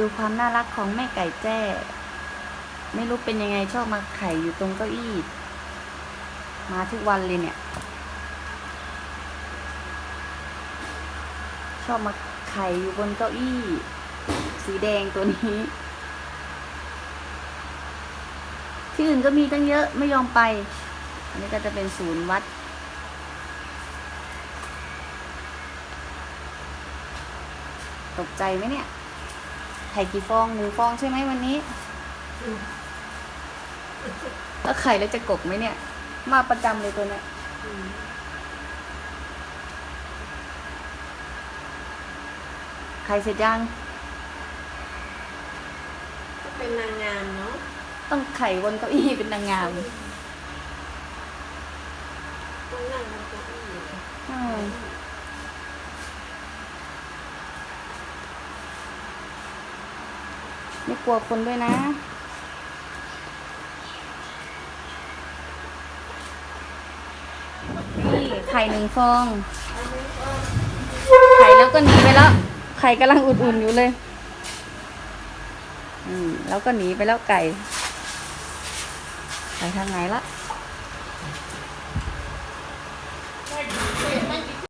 ดูความน่ารักของแม่ไก่แจ้ ไม่รู้เป็นยังไงชอบมาไข่อยู่ตรงเก้าอี้ มาทุกวันเลยเนี่ย ชอบมาไข่อยู่บนเก้าอี้ สีแดงตัวนี้ ที่อื่นก็มีตั้งเยอะไม่ยอมไป อันนี้ก็จะเป็นศูนย์วัดตกใจไหมเนี่ย ไข่กี่ฟองหนึ่งฟองใช่ไหมวันนี้แล้วไข่แล้วจะกบไหมเนี่ย มาประจำเลยตัวเนี้ยไข่เสร็จยังก็เป็นนางงามเนาะต้องไข่บนเก้าอี้เป็นนางงามต้องนั่งบนเก้าอี้ อืม ไม่กลัวคนด้วยนะ นี่ไข่หนึ่งฟอง ไข่แล้วก็หนีไปแล้ว ไข่กำลังอุ่นๆอยู่เลย อืมแล้วก็หนีไปแล้วไก่ ไปทางไหนละ